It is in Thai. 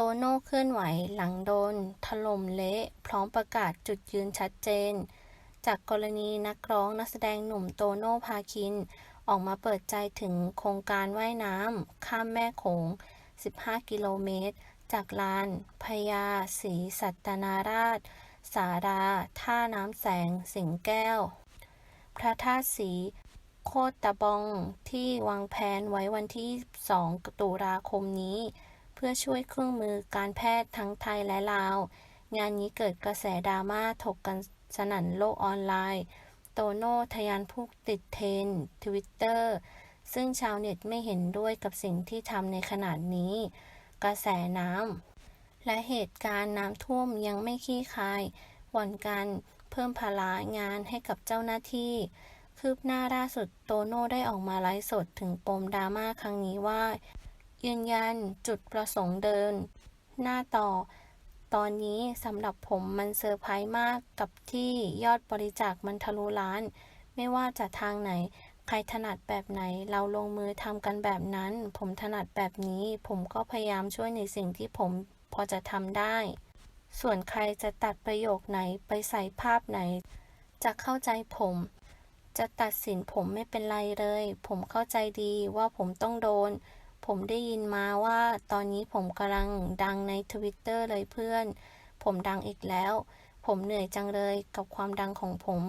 โตโน่เคลื่อนไหวหลังโดน ถล่มเละ พร้อมประกาศจุดยืนชัดเจน จากกรณีนักร้องนักแสดงหนุ่มโตโน่พาคิน ออกมาเปิดใจถึงโครงการว่ายน้ำข้ามแม่โขง 15 กิโลเมตร จากลานพญาศรีสัตนาราช สารา ท่าน้ำแสง สิงแก้ว พระธาตุสีโคตตะบองที่วางแผนไว้วันที่ 2 ตุลาคมนี้ เพื่อช่วยเครื่องมือการแพทย์ทั้งไทยและลาว งานนี้เกิดกระแสดราม่าถกกันสนั่นโลกออนไลน์ โตโน่ทะยานผู้ติดเทรนทวิตเตอร์ซึ่งชาวเน็ตไม่เห็นด้วยกับสิ่งที่ทำในขนาดนี้ กระแสน้ำและเหตุการณ์น้ำท่วมยังไม่คลี่คายหวั่นการเพิ่มภาระงานให้กับเจ้าหน้าที่ คืบหน้าล่าสุดโตโน่ได้ออกมาไลฟ์สดถึงปมดราม่าครั้งนี้ว่า ยืนยันจุดประสงค์เดิน หน้าต่อ ตอนนี้สำหรับผมมันเซอร์ไพรส์มากกับที่ยอดบริจาคมันทะลุล้าน ไม่ว่าจะทางไหน ใครถนัดแบบไหน เราลงมือทำกันแบบนั้น ผมถนัดแบบนี้ ผมก็พยายามช่วยในสิ่งที่ผมพอจะทำได้ ส่วนใครจะตัดประโยคไหนไปใส่ภาพไหน จะเข้าใจผม จะตัดสินผมไม่เป็นไรเลย ผมเข้าใจดีว่าผมต้องโดน ผมได้ยินมาว่าตอนนี้ผมกำลังดังในทวิตเตอร์เลยเพื่อน ผมดังอีกแล้ว ผมเหนื่อยจังเลยกับความดังของผม